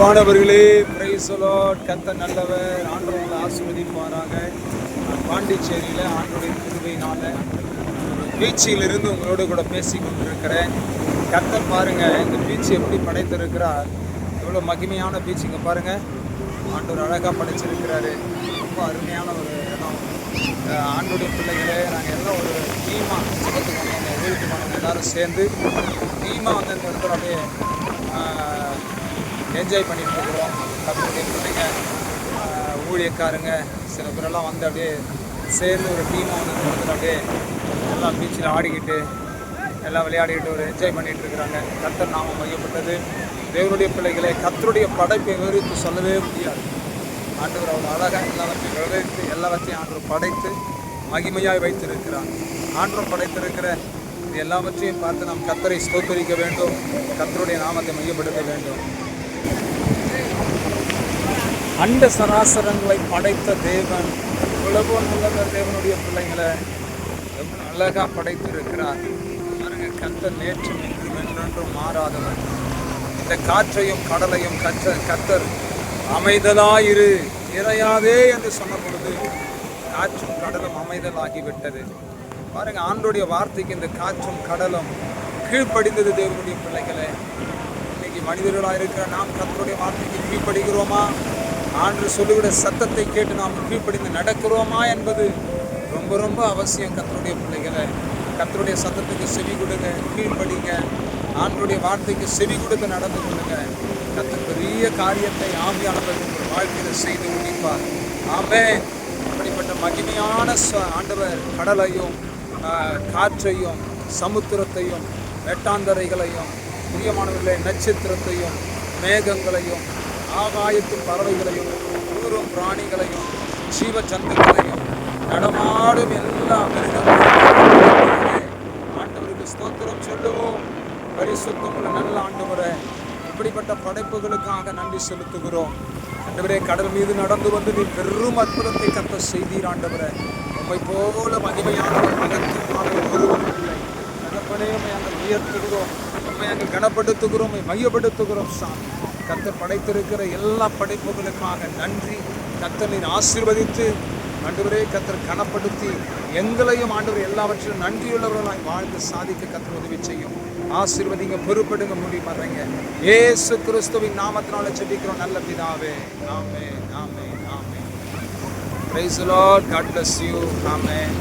அன்பானவர்களே பிரைசலோ கத்த நல்லவர் ஆண்டவங்களை ஆசிர்வதிப்பாராக. பாண்டிச்சேரியில் ஆண்டோடைய திருவையினால் பீச்சிலிருந்து உங்களோடு கூட பேசி கொண்டிருக்கிறேன். கத்த பாருங்கள் இந்த பீச்சு எப்படி படைத்திருக்கிறார்? எவ்வளோ மகிமையான பீச்சுங்க இங்கே ஆண்டோர் அழகாக படைச்சிருக்கிறாரு. ரொம்ப அருமையான ஒரு இடம். அஹ் ஆண்டுடைய பிள்ளைகளே நாங்கள் எல்லாம் ஒரு டீமாக ஜபத்துக்கு வந்தவங்க வீட்டுக்கு வந்தவங்க எல்லாரும் சேர்ந்து டீமாக வந்து இந்த இடத்துல அப்படியே என்ஜாய் பண்ணிட்டு இருக்கிறோம் கத்தருடைய பிள்ளைங்க ஊழியக்காரங்க சில பேரெல்லாம் வந்து அப்படியே சேர்ந்து ஒரு டீமாக வந்து இந்த அப்படியே எல்லாம் பீச்சில் ஆடிக்கிட்டு எல்லாம் விளையாடிக்கிட்டு ஒரு என்ஜாய் பண்ணிட்டு இருக்கிறாங்க கத்தர் நாமம் மையப்பட்டது. தேவனுடைய பிள்ளைகளை கத்தருடைய படைப்பை விவரித்து சொல்லவே முடியாது. ஆண்டவர் அவர் அழகாக எல்லாவற்றையும் விவரித்து எல்லாவற்றையும் ஆண்டவர் படைத்து மகிமையாய் வைத்திருக்கிறார். ஆண்டவர் படைத்திருக்கிற இது எல்லாவற்றையும் பார்த்து நாம் கத்தரை ஸ்தோத்தரிக்க வேண்டும். கத்தருடைய நாமத்தை மையப்படுத்த வேண்டும். அண்ட சராசரங்களை படைத்த தேவன் இவ்வளவு நல்ல தேவனுடைய பிள்ளைங்களை எவ்வளவு அழகா படைத்திருக்கிறார். பாருங்க கத்த நேற்று இன்றும் என்றென்றும் மாறாதவர். இந்த காற்றையும் கடலையும் கச்ச கத்தர் அமைதலாயிரு இறையாதே என்று சொன்ன பொழுது காற்றும் கடலும் அமைதலாகிவிட்டது. பாருங்க ஆண்டுடைய வார்த்தைக்கு இந்த காற்றும் கடலும் கீழ்ப்படிந்தது தேவனுடைய பிள்ளைகளை. மனிதர்களாக இருக்கிற நாம் கத்தருடைய வார்த்தைக்கு கீழ்ப்படுகிறோமா? ஆண்டு சொல்லுகிற சத்தத்தை கேட்டு நாம் கீழ்ப்படிந்து நடக்கிறோமா என்பது ரொம்ப ரொம்ப அவசியம் கத்தருடைய பிள்ளைகளை. கத்தருடைய சத்தத்துக்கு செவி கொடுங்க கீழ்ப்படிங்க. ஆண்டுடைய வார்த்தைக்கு செவி கொடுத்து நடந்து கொள்ளுங்க. கத்த பெரிய காரியத்தை ஆவியானவர் உங்கள் வாழ்க்கையில் செய்து முடிப்பார். ஆமே அப்படிப்பட்ட மகிமையான ச- ஆண்டவர் கடலையும் காற்றையும் சமுத்திரத்தையும் வெட்டாந்தரைகளையும் பிரியமானவர்களே நட்சத்திரத்தையும் மேகங்களையும் ஆகாயத்தின் பறவைகளையும் ஊரும் பிராணிகளையும் ஜீவ ஜந்துக்களையும் நடமாடும் எல்லா மிருகங்களையும் ஆண்டவருக்கு ஸ்தோத்திரம் சொல்லுவோம். பரிசுத்தமுள்ள நல்ல ஆண்டவரே இப்படிப்பட்ட படைப்புகளுக்காக நன்றி செலுத்துகிறோம். ஆண்டவரே கடல் மீது நடந்து வந்து நீ பெரும் அற்புதத்தை கத்த செய்தீர் ஆண்டவரே. உண்மை போல மகிமையான ஒரு மகத்துவமான ஒருவரும் இல்லை. தகப்பனே உயர்த்துகிறோம். உம்மை நாங்கள் கனப்படுத்துகிறோம் மையப்படுத்துகிறோம் சாமி. கத்தர் படைத்திருக்கிற எல்லா படைப்புகளுக்காக நன்றி. கத்தலின் ஆசீர்வதித்து ஆண்டவரே கத்தர் கனப்படுத்தி எங்களையும் ஆண்டவர் எல்லாவற்றிலும் நன்றியுள்ளவர்களாய் வாழ்ந்து சாதிக்க கத்தர் உதவி செய்யும். ஆசீர்வதிங்க பொறுப்படுங்க முடியுமாறங்க ஏசு கிறிஸ்துவின் நாமத்தினால செபிக்கிறோம் நல்ல பிதாவே. ஆமே ஆமே ஆமே praise lord god bless you amen